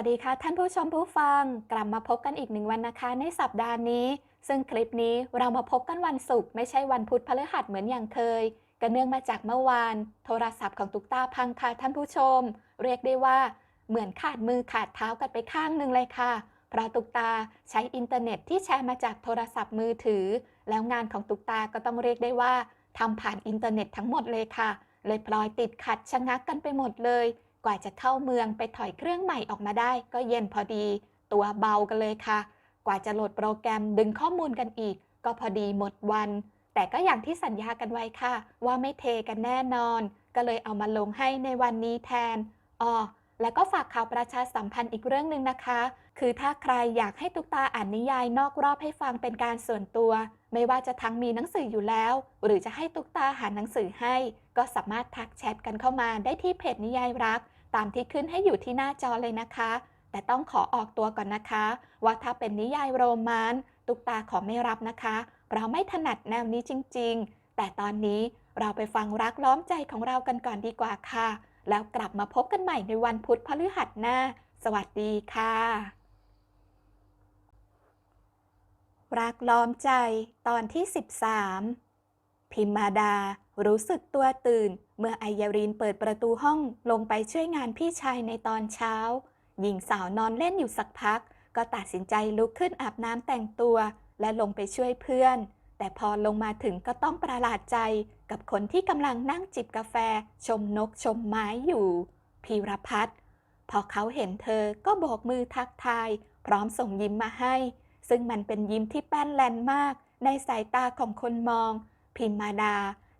วัสดีค่ะ ท่านผู้ชมผู้ฟัง กลับมาพบกันอีกหนึ่งวันนะคะ ในสัปดาห์นี้ ซึ่งคลิปนี้เรามาพบกันวันศุกร์ไม่ใช่วันพุธพฤหัสเหมือนอย่างเคยก็เนื่องมาจากเมื่อวาน โทรศัพท์ของตุ๊กตาพังค่ะท่านผู้ชม เรียกได้ว่า เหมือนขาดมือขาดเท้ากันไปข้างหนึ่งเลยค่ะ เพราะตุ๊กตาใช้อินเทอร์เน็ตที่แชร์มาจากโทรศัพท์มือถือ แล้วงานของตุ๊กตาก็ต้องเรียกได้ว่าทำผ่านอินเทอร์เน็ตทั้งหมดเลยค่ะ เลยพลอยติดขัดชะงักกันไปหมดเลย กว่าจะเข้าเมืองไปถอยเครื่องใหม่ออกมาได้ ก็เย็นพอดี ตัวเบากันเลยค่ะ กว่าจะโหลดโปรแกรมดึงข้อมูลกันอีก ก็พอดีหมดวัน แต่ก็อย่างที่สัญญากันไว้ค่ะ ว่าไม่เทกันแน่นอน ก็เลยเอามาลงให้ในวันนี้แทนอ๋อแล้วก็ฝากข่าวประชาสัมพันธ์อีกเรื่องหนึ่งนะคะ คือถ้าใครอยากให้ตุ๊กตาอ่านนิยายนอกรอบให้ฟังเป็นการส่วนตัว ไม่ว่าจะทั้งมีหนังสืออยู่แล้ว หรือจะให้ตุ๊กตาหาหนังสือให้ ก็สามารถทักแชทกันเข้ามาได้ที่เพจนิยายรัก ตามที่ขึ้นให้อยู่ที่หน้าจอเลยนะคะ แต่ต้องขอออกตัวก่อนนะคะ ว่าถ้าเป็นนิยายโรแมนต์ตุกตาขอไม่รับนะคะ เราไม่ถนัดแนวนี้จริง ๆ แต่ตอนนี้เราไปฟังรักล้อมใจของเรากันก่อนดีกว่าค่ะ แล้วกลับมาพบกันใหม่ในวันพุธพฤหัสหน้า สวัสดีค่ะ รักล้อมใจตอนที่ 13 พิมมาดา รู้สึกตัวตื่น เมื่อไอยารินเปิดประตูห้องลงไปช่วยงานพี่ชายในตอนเช้า หญิงสาวนอนเล่นอยู่สักพัก ก็ตัดสินใจลุกขึ้นอาบน้ำแต่งตัว และลงไปช่วยเพื่อน แต่พอลงมาถึงก็ต้องประหลาดใจ กับคนที่กำลังนั่งจิบกาแฟ ชมนกชมไม้อยู่ พีรพัฒน์พอเขาเห็นเธอก็โบกมือทักทาย พร้อมส่งยิ้มมาให้ ซึ่งมันเป็นยิ้มที่แป้นแลนมาก ในสายตาของคนมอง พิมมาดา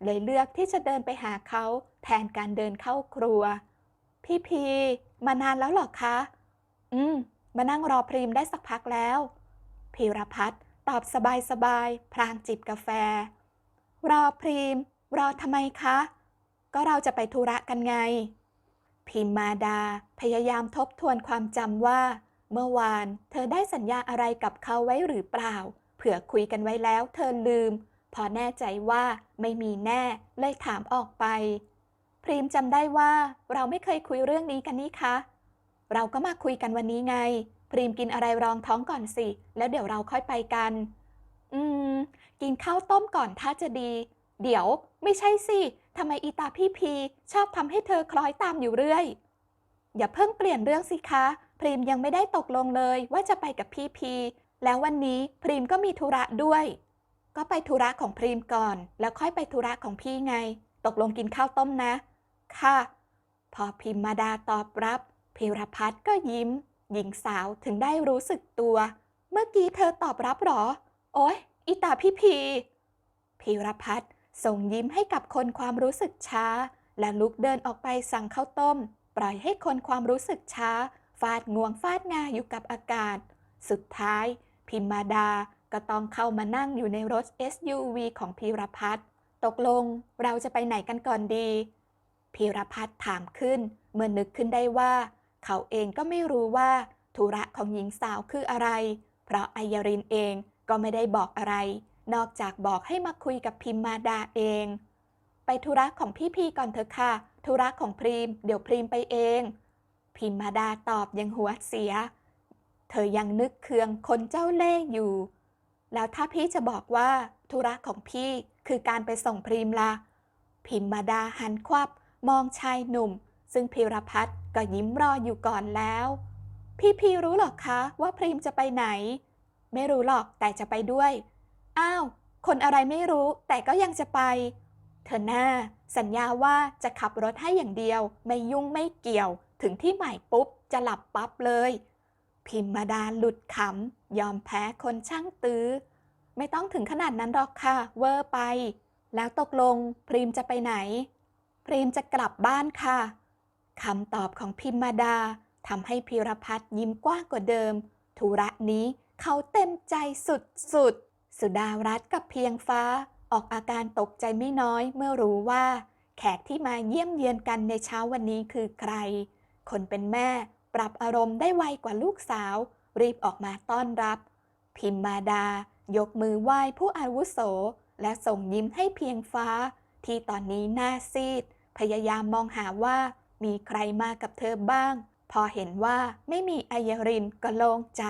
เลยเลือกที่จะเดินไปหาเขาแทนการเดินเข้าครัว พี่พี มานานแล้วหรอคะ อืม มานั่งรอพรีมได้สักพักแล้ว พีรพัฒน์ตอบสบายๆ พลางจิบกาแฟ รอพรีม รอทำไมคะ ก็เราจะไปธุระกันไง พิมมาดาพยายามทบทวนความจำว่า เมื่อวานเธอได้สัญญาอะไรกับเขาไว้หรือเปล่า เผื่อคุยกันไว้แล้วเธอลืม พอแน่ใจว่าไม่มีแน่เลยถามออกไป พรีมจำได้ว่าเราไม่เคยคุยเรื่องนี้กันนี่คะ เราก็มาคุยกันวันนี้ไง พรีมกินอะไรรองท้องก่อนสิ แล้วเดี๋ยวเราค่อยไปกัน อืม กินข้าวต้มก่อนถ้าจะดี เดี๋ยว ไม่ใช่สิทำไมอีตาพี่พี ชอบทำให้เธอคล้อยตามอยู่เรื่อย อย่าเพิ่งเปลี่ยนเรื่องสิคะ พรีมยังไม่ได้ตกลงเลยว่าจะไปกับพี่พี แล้ววันนี้พรีมก็มีธุระด้วย ก็ไปธุระของพรีมก่อน แล้วค่อยไปธุระของพี่ไง ตกลงกินข้าวต้มนะ ค่ะ พอพิมมาดาตอบรับพิรพัฒน์ก็ยิ้ม หญิงสาวถึงได้รู้สึกตัว เมื่อกี้เธอตอบรับหรอ โอ๊ยอีตาพี่พีพิรพัฒน์ส่งยิ้มให้กับคนความรู้สึกช้า และลุกเดินออกไปสั่งข้าวต้ม ปล่อยให้คนความรู้สึกช้า ฟาดงวงฟาดงาอยู่กับอากาศ สุดท้าย พิมมาดา ก็ต้องเข้ามานั่งอยู่ในรถ SUV ของพีรพัฒน์ตกลงเราจะไปไหนกันก่อนดีพีรพัฒน์ถามขึ้น เมื่อนึกขึ้นได้ว่า เขาเองก็ไม่รู้ว่าธุระของหญิงสาวคืออะไร เพราะไอยรินเองก็ไม่ได้บอกอะไร นอกจากบอกให้มาคุยกับพิมมาดาเอง ไปธุระของพี่พีก่อนเถอะค่ะ ธุระของพรีม เดี๋ยวพรีมไปเอง พิมมาดาตอบยังหัวเสีย เธอยังนึกเคืองคนเจ้าเล่ห์อยู่ แล้วถ้าพี่จะบอกว่าธุระของพี่คือการไปส่งพรีมละพิมมาดาหันควับมองชายหนุ่ม ซึ่งพิรพัฒน์ก็ยิ้มรออยู่ก่อนแล้ว พี่พีรู้หรอคะว่าพรีมจะไปไหน ไม่รู้หรอกแต่จะไปด้วย อ้าว คนอะไรไม่รู้แต่ก็ยังจะไป เธอหน้า สัญญาว่าจะขับรถให้อย่างเดียว ไม่ยุ่งไม่เกี่ยว ถึงที่หมายปุ๊บจะหลับปั๊บเลย พิมมาดาหลุดขำ ยอมแพ้คนช่างตื้อ ไม่ต้องถึงขนาดนั้นหรอกค่ะ เวอร์ไป แล้วตกลงพรีมจะไปไหน พรีมจะกลับบ้านค่ะคำตอบของพิมมาดาทำให้พิรพัฒน์ยิ้มกว้างกว่าเดิม ธุระนี้เขาเต็มใจสุดๆสุดารัตกับเพียงฟ้า ออกอาการตกใจไม่น้อยเมื่อรู้ว่า แขกที่มาเยี่ยมเยือนกันในเช้าวันนี้คือใคร คนเป็นแม่ปรับอารมณ์ได้ไวกว่าลูกสาว รีบออกมาต้อนรับ พิมมาดา ยกมือไหว้ผู้อาวุโส และส่งยิ้มให้เพียงฟ้า ที่ตอนนี้หน้าซีด พยายามมองหาว่ามีใครมากับเธอบ้าง พอเห็นว่าไม่มีอัยรินก็โล่งใจ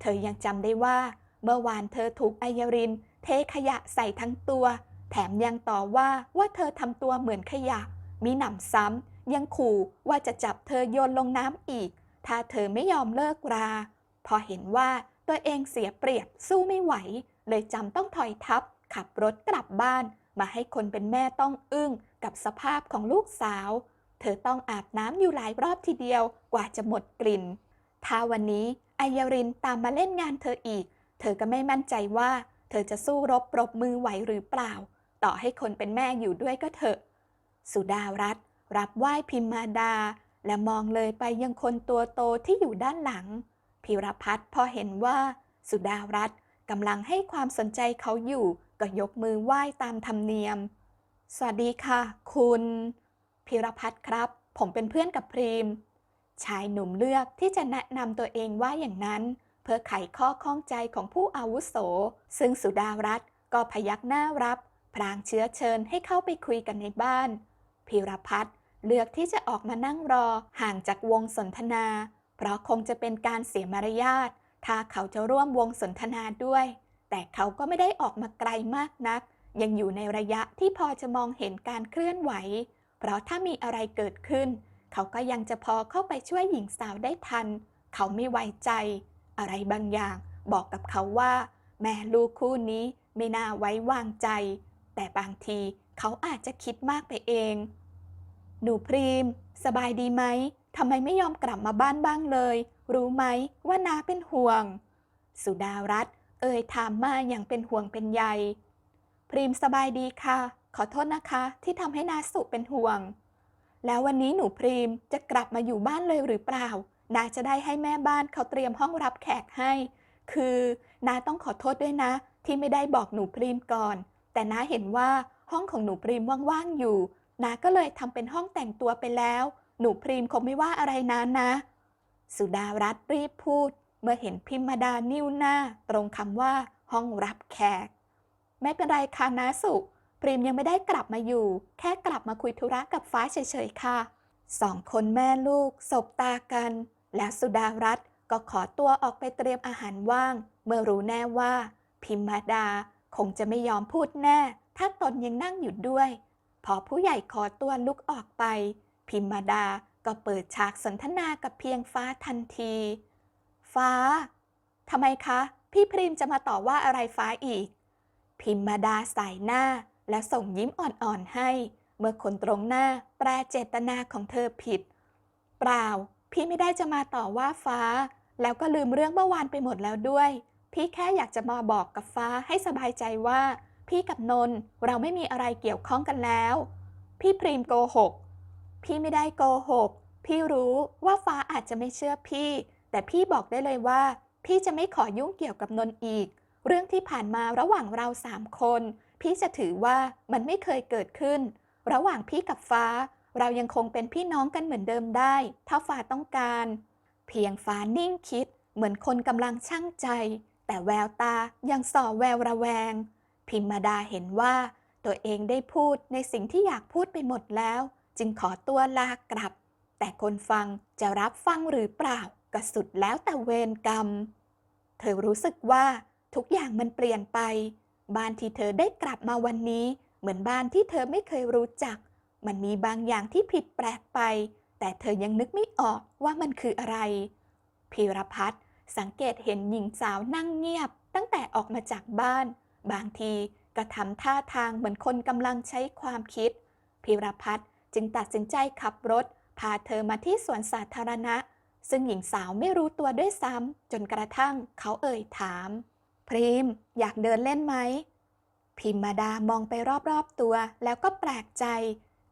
เธอยังจำได้ว่า เมื่อวานเธอถูกอัยริน เทขยะใส่ทั้งตัว แถมยังต่อว่าว่าเธอทำตัวเหมือนขยะ มีหนำซ้ำยังขู่ว่าจะจับเธอโยนลงน้ำอีก ถ้าเธอไม่ยอมเลิกรา พอเห็นว่าตัวเองเสียเปรียบสู้ไม่ไหว เลยจำต้องถอยทับ ขับรถกลับบ้าน มาให้คนเป็นแม่ต้องอึ้งกับสภาพของลูกสาว เธอต้องอาบน้ำอยู่หลายรอบทีเดียวกว่าจะหมดกลิ่น ถ้าวันนี้อายรินตามมาเล่นงานเธออีก เธอก็ไม่มั่นใจว่า เธอจะสู้รบปรบมือไหวหรือเปล่า ต่อให้คนเป็นแม่อยู่ด้วยก็เถอะ สุดารัตรับไหว้พิมมาดา และมองเลยไปยังคนตัวโตที่อยู่ด้านหลัง พิรพัฒน์พอเห็นว่า สุดารัตน์กำลังให้ความสนใจเขาอยู่ ก็ยกมือไหว้ตามธรรมเนียม สวัสดีค่ะ คุณ พิรพัฒน์ครับ ผมเป็นเพื่อนกับพรีม ชายหนุ่มเลือกที่จะแนะนำตัวเองว่าอย่างนั้น เพื่อไขข้อข้องใจของผู้อาวุโส ซึ่งสุดารัตน์ก็พยักหน้ารับพลางเชื้อเชิญให้เข้าไปคุยกันในบ้าน พิรพัฒน์เลือกที่จะออกมานั่งรอห่างจากวงสนทนา เพราะคงจะเป็นการเสียมารยาท ถ้าเขาจะร่วมวงสนทนาด้วย แต่เขาก็ไม่ได้ออกมาไกลมากนัก ยังอยู่ในระยะที่พอจะมองเห็นการเคลื่อนไหว เพราะถ้ามีอะไรเกิดขึ้น เขาก็ยังจะพอเข้าไปช่วยหญิงสาวได้ทัน เขาไม่ไว้ใจ อะไรบางอย่างบอกกับเขาว่า แม่ลูกคู่นี้ไม่น่าไว้วางใจ แต่บางทีเขาอาจจะคิดมากไปเอง หนูพรีม สบายดีไหม ทำไมไม่ยอมกลับมาบ้านบ้างเลย รู้ไหมว่านาเป็นห่วง สุดารัตน์เอ่ยถามมาอย่างเป็นห่วงเป็นใย พรีมสบายดีค่ะ ขอโทษนะคะที่ทำให้นาสุเป็นห่วง แล้ววันนี้หนูพรีมจะกลับมาอยู่บ้านเลยหรือเปล่า นาจะได้ให้แม่บ้านเขาเตรียมห้องรับแขกให้ คือนาต้องขอโทษด้วยนะ ที่ไม่ได้บอกหนูพรีมก่อน แต่นาเห็นว่าห้องของหนูพรีมว่างๆอยู่ นาก็เลยทำเป็นห้องแต่งตัวไปแล้ว หนูพรีมคงไม่ว่าอะไรนะนะ สุดารัตน์รีบพูด เมื่อเห็นพิมมาดานิ้วหน้า ตรงคำว่าห้องรับแขก ไม่เป็นไรค่ะนาสุพรีมยังไม่ได้กลับมาอยู่ แค่กลับมาคุยธุระกับฟ้าเฉยๆค่ะสองคนแม่ลูกสบตากัน แล้วสุดารัตน์ก็ขอตัวออกไปเตรียมอาหารว่าง เมื่อรู้แน่ว่า พิมมาดาคงจะไม่ยอมพูดแน่ ถ้าตนยังนั่งอยู่ด้วย พอผู้ใหญ่ขอตัวลุกออกไป พิมมาดาก็เปิดฉากสนทนากับเพียงฟ้าทันที ฟ้าทำไมคะ พี่พริมจะมาต่อว่าอะไรฟ้าอีก พิมมาดาสายหน้าและส่งยิ้มอ่อนๆให้ เมื่อคนตรงหน้าแปลเจตนาของเธอผิด เปล่า พี่ไม่ได้จะมาต่อว่าฟ้า แล้วก็ลืมเรื่องเมื่อวานไปหมดแล้วด้วย พี่แค่อยากจะมาบอกกับฟ้าให้สบายใจว่า พี่กับนนท์เราไม่มีอะไรเกี่ยวข้องกันแล้ว พี่พรีมโกหก พี่ไม่ได้โกหก พี่รู้ว่าฟ้าอาจจะไม่เชื่อพี่ แต่พี่บอกได้เลยว่า พี่จะไม่ขอยุ่งเกี่ยวกับนนท์อีก เรื่องที่ผ่านมาระหว่างเราสามคน พี่จะถือว่ามันไม่เคยเกิดขึ้น ระหว่างพี่กับฟ้า เรายังคงเป็นพี่น้องกันเหมือนเดิมได้ ถ้าฟ้าต้องการ เพียงฟ้านิ่งคิด เหมือนคนกำลังช่างใจ แต่แววตายังส่อแววระแวง พิมมาดาเห็นว่า ตัวเองได้พูดในสิ่งที่อยากพูดไปหมดแล้ว จึงขอตัวลากลับ แต่คนฟังจะรับฟังหรือเปล่าก็สุดแล้วแต่เวรกรรม เธอรู้สึกว่าทุกอย่างมันเปลี่ยนไป บ้านที่เธอได้กลับมาวันนี้ เหมือนบ้านที่เธอไม่เคยรู้จัก มันมีบางอย่างที่ผิดแปลกไป แต่เธอยังนึกไม่ออกว่ามันคืออะไร พีรพัฒน์สังเกตเห็นหญิงสาวนั่งเงียบ ตั้งแต่ออกมาจากบ้าน บางทีก็ทำท่าทางเหมือนคนกำลังใช้ความคิด พีรพัฒน์ จึงตัดสินใจขับรถ พาเธอมาที่สวนสาธารณะ ซึ่งหญิงสาวไม่รู้ตัวด้วยซ้ำจนกระทั่งเขาเอ่ยถาม พรีมอยากเดินเล่นไหม พิมมาดามองไปรอบๆตัวแล้วก็แปลกใจ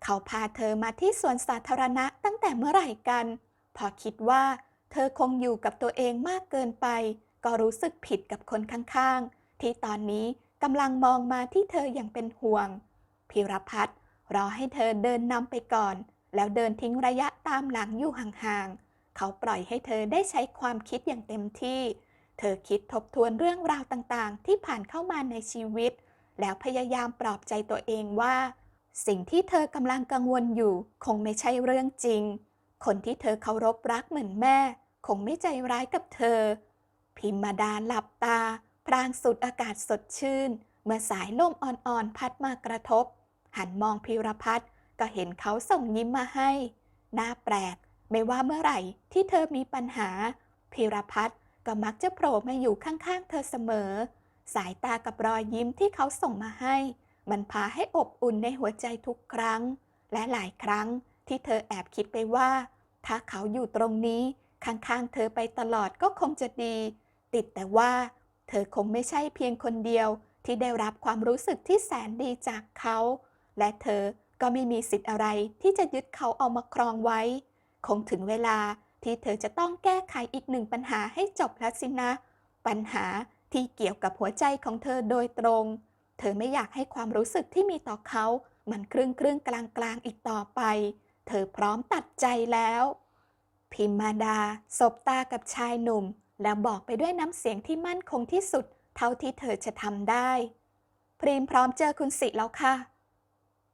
เขาพาเธอมาที่สวนสาธารณะตั้งแต่เมื่อไหร่กัน พอคิดว่า เธอคงอยู่กับตัวเองมากเกินไป ก็รู้สึกผิดกับคนข้างๆ ที่ตอนนี้กำลังมองมาที่เธออย่างเป็นห่วง พิรพัฒน์ รอให้เธอเดินนำไปก่อน แล้วเดินทิ้งระยะตามหลังอยู่ห่างๆ เขาปล่อยให้เธอได้ใช้ความคิดอย่างเต็มที่ เธอคิดทบทวนเรื่องราวต่างๆ ที่ผ่านเข้ามาในชีวิต แล้วพยายามปลอบใจตัวเองว่า สิ่งที่เธอกำลังกังวลอยู่ คงไม่ใช่เรื่องจริง คนที่เธอเคารพรักเหมือนแม่ คงไม่ใจร้ายกับเธอ พิมมาดาหลับตา พรางสูดอากาศสดชื่น เมื่อสายลมอ่อนๆ พัดมากระทบ หันมองพิรพัฒน์ก็เห็นเขาส่งยิ้มมาให้น่าแปลก ไม่ว่าเมื่อไหร่ที่เธอมีปัญหา พิรพัฒน์ก็มักจะโผล่มาอยู่ข้างๆ เธอเสมอ สายตากับรอยยิ้มที่เขาส่งมาให้ มันพาให้อบอุ่นในหัวใจทุกครั้ง และหลายครั้งที่เธอแอบคิดไปว่า ถ้าเขาอยู่ตรงนี้ ข้างๆ เธอไปตลอดก็คงจะดี ติดแต่ว่า เธอคงไม่ใช่เพียงคนเดียวที่ได้รับความรู้สึกที่แสนดีจากเขา และเธอก็ไม่มีสิทธิ์อะไรที่จะยึดเขาเอามาครองไว้ คงถึงเวลาที่เธอจะต้องแก้ไขอีกหนึ่งปัญหาให้จบแล้วสินะ ปัญหาที่เกี่ยวกับหัวใจของเธอโดยตรง เธอไม่อยากให้ความรู้สึกที่มีต่อเขา มันครึ่งครึ่งกลางกลางอีกต่อไป เธอพร้อมตัดใจแล้ว พิมมาดา สบตากับชายหนุ่ม แล้วบอกไปด้วยน้ำเสียงที่มั่นคงที่สุด เท่าที่เธอจะทำได้ พรีมพร้อมเจอคุณสิแล้วค่ะ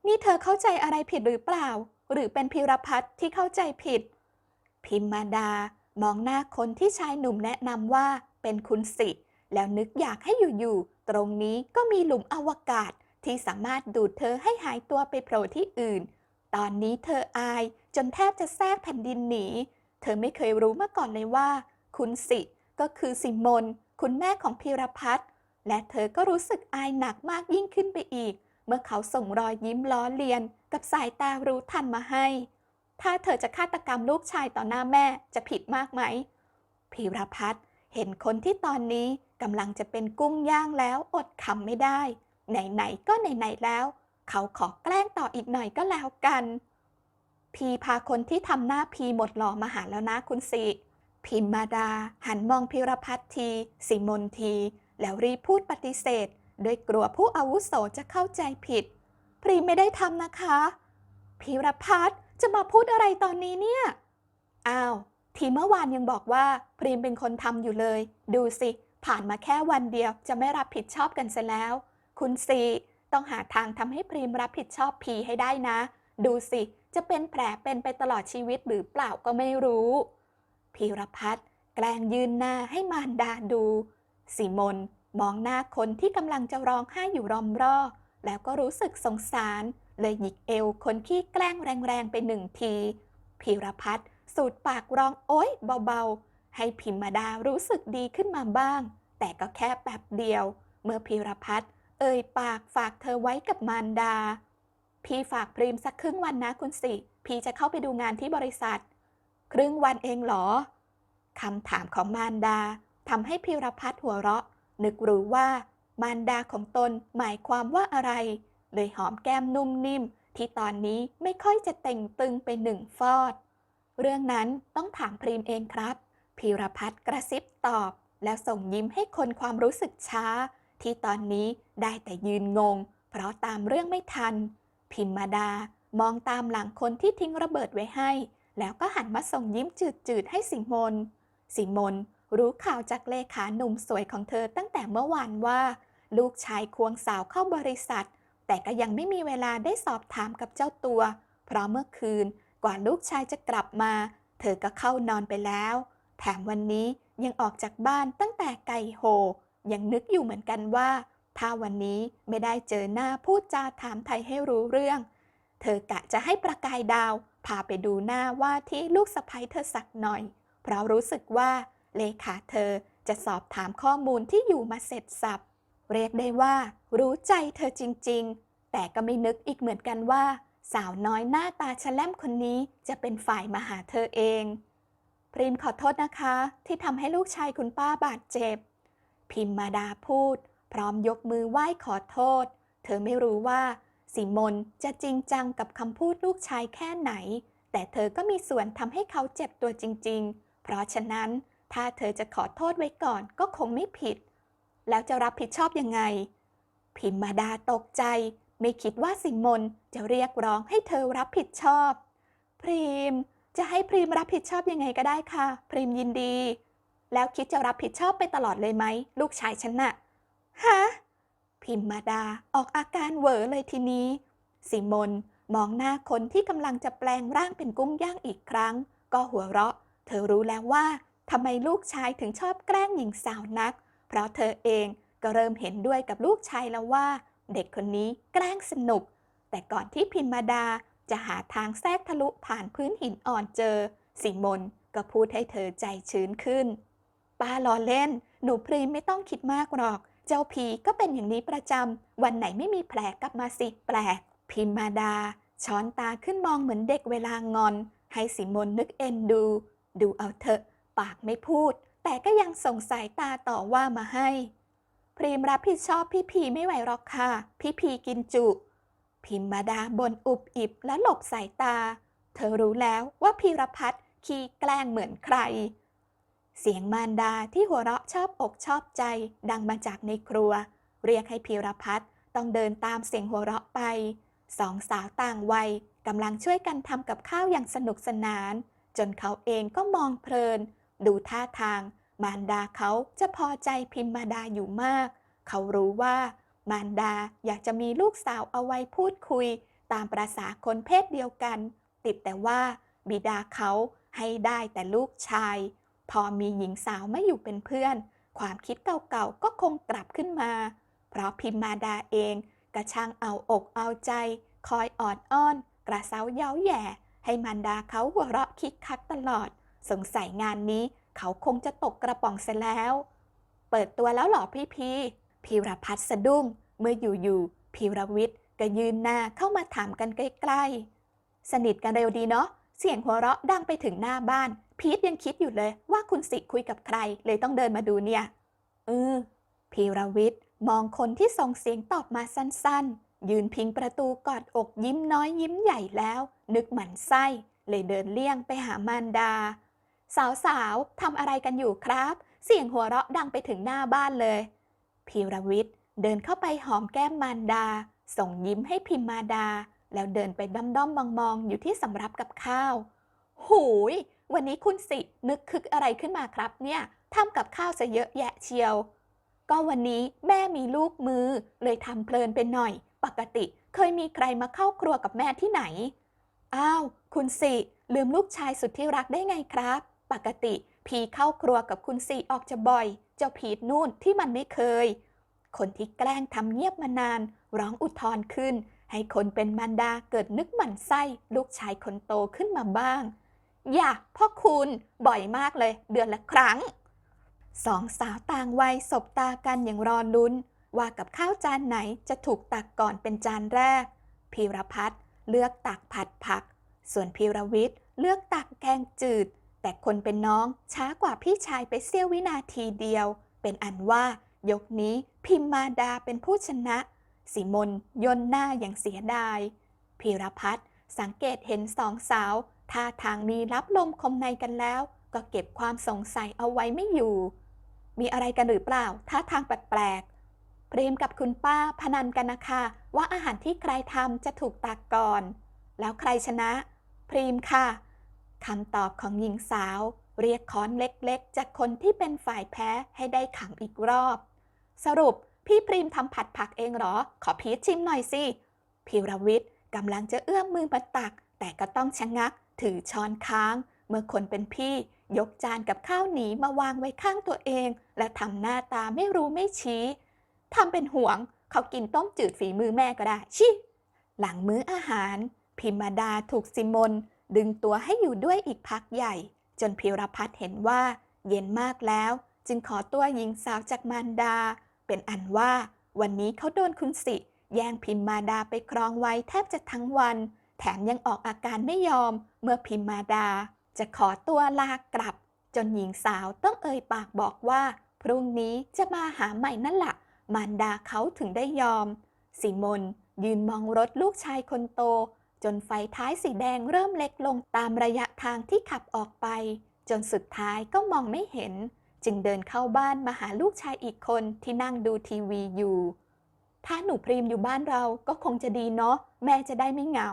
นี่เธอเข้าใจอะไรผิดหรือเปล่า หรือเป็นพิรพัฒน์ที่เข้าใจผิด พิมมาดามองหน้าคนที่ชายหนุ่มแนะนำว่าเป็นคุณสิ แล้วนึกอยากให้อยู่ๆ ตรงนี้ก็มีหลุมอวกาศที่สามารถดูดเธอให้หายตัวไปโผล่ที่อื่น ตอนนี้เธออายจนแทบจะแทรกแผ่นดินหนี เธอไม่เคยรู้มาก่อนเลยว่า คุณสิก็คือสิมน คุณแม่ของพิรพัฒน์และเธอก็รู้สึกอายหนักมากยิ่งขึ้นไปอีก เมื่อเขาส่งรอยยิ้มล้อเลียน กับสายตารู้ทันมาให้ ถ้าเธอจะฆาตกรรมลูกชายต่อหน้าแม่จะผิดมากไหมพีรพัฒน์เห็นคนที่ตอนนี้กำลังจะเป็นกุ้งย่างแล้วอดคำไม่ได้ ไหนๆก็ไหนๆแล้ว เขาขอแกล้งต่ออีกหน่อยก็แล้วกัน พีพาคนที่ทำหน้าพีหมดหล่อมาหาแล้วนะคุณสิพิมมาดา หันมองพิรพัฒน์ที สิมนที แล้วรีบพูดปฏิเสธ โดยกลัวผู้อาวุโสจะเข้าใจผิด พรีไม่ได้ทำนะคะพิรพัฒน์จะมาพูดอะไรตอนนี้เนี่ย อ้าว ทีเมื่อวานยังบอกว่าพรีมเป็นคนทำอยู่เลย ดูสิ ผ่านมาแค่วันเดียวจะไม่รับผิดชอบกันเสียแล้ว คุณซีต้องหาทางทำให้พรีมรับผิดชอบพีให้ได้นะ ดูสิ จะเป็นแผลเป็นไปตลอดชีวิตหรือเปล่าก็ไม่รู้พีรพัฒน์แกล้งยืนหน้าให้มารดาดู สิมน มองหน้าคนที่กำลังจะร้องไห้อยู่รอมรอ แล้วก็รู้สึกสงสาร เลยหยิกเอวคนขี้แกล้งแรงๆไปหนึ่งทีพีรพัฒน์สูดปากร้องโอ๊ยเบาๆ ให้พิมมาดารู้สึกดีขึ้นมาบ้าง แต่ก็แค่แป๊บเดียว เมื่อพีรพัฒน์เอ่ยปากฝากเธอไว้กับมารดา พี่ฝากพรีมสักครึ่งวันนะคุณสิ พี่จะเข้าไปดูงานที่บริษัท ครึ่งวันเองเหรอคำถามของมารดาทำให้พีรพัฒน์หัวเราะ นึกรู้ว่ามารดาของตนหมายความว่าอะไร เลยหอมแก้มนุ่มนิ่ม ที่ตอนนี้ไม่ค่อยจะเต่งตึงไปหนึ่งฟอด เรื่องนั้นต้องถามพรีมเองครับพีรพัฒน์กระซิบตอบ แล้วส่งยิ้มให้คนความรู้สึกช้า ที่ตอนนี้ได้แต่ยืนงง เพราะตามเรื่องไม่ทัน พิมมาดามองตามหลังคนที่ทิ้งระเบิดไว้ให้ แล้วก็หันมาส่งยิ้มจืดๆให้สิมน สิมนรู้ข่าวจากเลขาหนุ่มสวยของเธอตั้งแต่เมื่อวานว่า ลูกชายควงสาวเข้าบริษัท แต่ก็ยังไม่มีเวลาได้สอบถามกับเจ้าตัว เพราะเมื่อคืนกว่าลูกชายจะกลับมา เธอก็เข้านอนไปแล้ว แถมวันนี้ยังออกจากบ้านตั้งแต่ไก่โห ยังนึกอยู่เหมือนกันว่า ถ้าวันนี้ไม่ได้เจอหน้าพูดจาถามไทยให้รู้เรื่อง เธอกะจะให้ประกายดาว พาไปดูหน้าว่าที่ลูกสะใภ้เธอสักหน่อย เพราะรู้สึกว่า เลขาเธอจะสอบถามข้อมูลที่อยู่มาเสร็จสับ เรียกได้ว่า รู้ใจเธอจริง ๆ แต่ก็ไม่นึกอีกเหมือนกันว่า สาวน้อยหน้าตาชะแล่มคนนี้จะเป็นฝ่ายมาหาเธอเอง พริมขอโทษนะคะ ที่ทำให้ลูกชายคุณป้าบาดเจ็บ พิมมาดาพูด พร้อมยกมือไหว้ขอโทษ เธอไม่รู้ว่าสิมนจะจริงจังกับคำพูดลูกชายแค่ไหน แต่เธอก็มีส่วนทำให้เขาเจ็บตัวจริง ๆ เพราะฉะนั้น ถ้าเธอจะขอโทษไว้ก่อนก็คงไม่ผิด แล้วจะรับผิดชอบยังไง พิมมาดาตกใจ ไม่คิดว่าสิมนจะเรียกร้องให้เธอรับผิดชอบ พรีม จะให้พรีมรับผิดชอบยังไงก็ได้ค่ะ พรีมยินดี แล้วคิดจะรับผิดชอบไปตลอดเลยไหม ลูกชายฉันน่ะฮะพิมมาดาออกอาการเหวอเลยทีนี้ สิมนมองหน้าคนที่กำลังจะแปลงร่างเป็นกุ้งย่างอีกครั้ง ก็หัวเราะ เธอรู้แล้วว่า ทำไมลูกชายถึงชอบแกล้งหญิงสาวนัก เพราะเธอเองก็เริ่มเห็นด้วยกับลูกชายแล้วว่า เด็กคนนี้แกล้งสนุก แต่ก่อนที่พิมมาดาจะหาทางแทรกทะลุผ่านพื้นหินอ่อนเจอ สิมนก็พูดให้เธอใจชื้นขึ้น ป้าล้อเล่น หนูพรีมไม่ต้องคิดมากหรอก เจ้าผีก็เป็นอย่างนี้ประจำ วันไหนไม่มีแผลกลับมาสิแปลก พิมมาดา ช้อนตาขึ้นมองเหมือนเด็กเวลางอน ให้สิมนนึกเอ็นดู ดูเอาเถอะ ปากไม่พูด แต่ก็ยังส่งสายตาต่อว่ามาให้ พรีมรับผิดชอบพี่พีไม่ไหวหรอกค่ะ พี่พีกินจุ พิมมาดาบนอุบอิบและหลบสายตา เธอรู้แล้วว่าพีรพัฒน์ขี้แกล้งเหมือนใคร เสียงมารดาที่หัวเราะชอบอกชอบใจ ดังมาจากในครัว เรียกให้พีรพัฒน์ต้องเดินตามเสียงหัวเราะไป สองสาวต่างวัยกำลังช่วยกันทำกับข้าวอย่างสนุกสนาน จนเขาเองก็มองเพลิน ดูท่าทาง มารดาเขาจะพอใจพิมมาดาอยู่มาก เขารู้ว่า มารดาอยากจะมีลูกสาวเอาไว้พูดคุย ตามประษาคนเพศเดียวกัน ติดแต่ว่า บิดาเขาให้ได้แต่ลูกชาย พอมีหญิงสาวไม่อยู่เป็นเพื่อน ความคิดเก่าๆก็คงกลับขึ้นมา เพราะพิมมาดาเองกระช่างเอาอกเอาใจ คอยออดอ้อน กระเซ้าเย้าแย่ ให้มารดาเขาหัวเราะคิกคักตลอด สงสัยงานนี้เขาคงจะตกกระป๋องเสียแล้ว เปิดตัวแล้วหรอพี่พีพีรพัฒน์สะดุ้ง เมื่ออยู่ๆพีรวิทย์ก็ยืนหน้าเข้ามาถามกันใกล้ๆ สนิทกันเร็วดีเนาะ เสียงหัวเราะดังไปถึงหน้าบ้าน พีทยังคิดอยู่เลยว่าคุณสิคุยกับใครเลยต้องเดินมาดูเนี่ยเออพีรวิทย์มองคนที่ส่งเสียงตอบมาสั้นๆ ยืนพิงประตูกอดอกยิ้มน้อยยิ้มใหญ่แล้ว นึกหมันไส้ เลยเดินเลี่ยงไปหามารดา สาวๆทำอะไรกันอยู่ครับ เสียงหัวเราะดังไปถึงหน้าบ้านเลยพีรวิทย์เดินเข้าไปหอมแก้มมารดา ส่งยิ้มให้พิมมาดา แล้วเดินไปด้อมๆมองๆอยู่ที่สำรับกับข้าว หูย วันนี้คุณสิ นึกคึกอะไรขึ้นมาครับเนี่ยทำกับข้าวซะเยอะแยะเชียว ก็วันนี้แม่มีลูกมือ เลยทำเพลินไปหน่อย ปกติเคยมีใครมาเข้าครัวกับแม่ที่ไหน อ้าว คุณสิ ลืมลูกชายสุดที่รักได้ไงครับ ปกติ พีเข้าครัวกับคุณสิออกจะบ่อย เจ้าพีนู่นที่มันไม่เคย คนที่แกล้งทำเงียบมานาน ร้องอุทธรขึ้น ให้คนเป็นมารดาเกิดนึกหมั่นไส้ ลูกชายคนโตขึ้นมาบ้าง อย่าพ่อคุณบ่อยมากเลย เดือนละครั้งสองสาวต่างวัยสบตากันอย่างรอลุ้น ว่ากับข้าวจานไหนจะถูกตักก่อนเป็นจานแรก พีรพัฒน์เลือกตักผัดผัก ส่วนพีรวิทย์เลือกตักแกงจืด แต่คนเป็นน้องช้ากว่าพี่ชายไปเสี้ยววินาทีเดียว เป็นอันว่ายกนี้พิมมาดาเป็นผู้ชนะ สิมนย่นหน้าอย่างเสียดายพีรพัฒน์สังเกตเห็นสองสาวท่าทางมีรับลมคมในกันแล้ว ก็เก็บความสงสัยเอาไว้ไม่อยู่ มีอะไรกันหรือเปล่าท่าทางแปลกๆพรีมกับคุณป้าพนันกันนะคะ ว่าอาหารที่ใครทำจะถูกตักก่อน แล้วใครชนะ พรีมค่ะ คำตอบของหญิงสาว เรียกค้อนเล็กๆ จากคนที่เป็นฝ่ายแพ้ให้ได้ขำอีกรอบ สรุปพี่พรีมทำผัดผักเองเหรอ ขอพีชชิมหน่อยสิพีรวิทย์กำลังจะเอื้อมมือมาตัก แต่ก็ต้องชะงัก ถือช้อนค้าง เมื่อคนเป็นพี่ ยกจานกับข้าวหนีมาวางไว้ข้างตัวเอง และทำหน้าตาไม่รู้ไม่ชี้ทำเป็นห่วง เขากินต้มจืดฝีมือแม่ก็ได้ ชิ หลังมื้ออาหาร พิมมาดาถูกซิมน ดึงตัวให้อยู่ด้วยอีกพักใหญ่ จนพิรพัฒน์เห็นว่า เย็นมากแล้ว จึงขอตัวหญิงสาวจากมารดา เป็นอันว่า วันนี้เขาโดนคุณสิแย่งพิมมาดาไปครองไว้แทบจะทั้งวัน แถมยังออกอาการไม่ยอม เมื่อพิมมาดา จะขอตัวลากลับ จนหญิงสาวต้องเอ่ยปากบอกว่า พรุ่งนี้จะมาหาใหม่นั่นละ่ะ มารดาเขาถึงได้ยอม สิมนยืนมองรถลูกชายคนโต จนไฟท้ายสีแดงเริ่มเล็กลงตามระยะทางที่ขับออกไป จนสุดท้ายก็มองไม่เห็น จึงเดินเข้าบ้านมาหาลูกชายอีกคนที่นั่งดูทีวีอยู่ ถ้าหนูพรีมอยู่บ้านเราก็คงจะดีเนาะแม่จะได้ไม่เหงา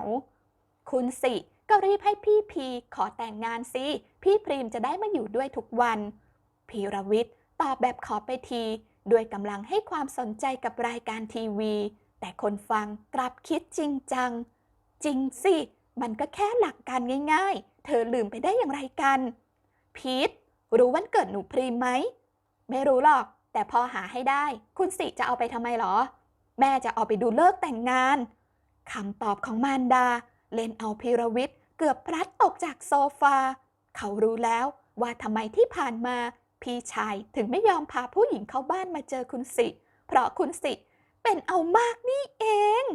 คุณสิก็รีบให้พี่พีขอแต่งงานสิพี่พรีมจะได้มาอยู่ด้วยทุกวัน พีรวิทย์ตอบแบบขอไปทีด้วยกำลังให้ความสนใจกับรายการทีวี แต่คนฟังกลับคิดจริงจัง จริงสิ มันก็แค่หลักการง่ายๆ เธอลืมไปได้อย่างไรกัน พีทรู้วันเกิดหนูพรีมไหม ไม่รู้หรอก แต่พอหาให้ได้ คุณสิจะเอาไปทำไมหรอ แม่จะเอาไปดูเลิกแต่งงานคำตอบของมารดา เล่นเอาพีรวิทย์เกือบพลัดตกจากโซฟา เขารู้แล้วว่าทำไมที่ผ่านมา พี่ชายถึงไม่ยอมพาผู้หญิงเข้าบ้านมาเจอคุณสิ เพราะคุณสิเป็นเอามากนี่เอง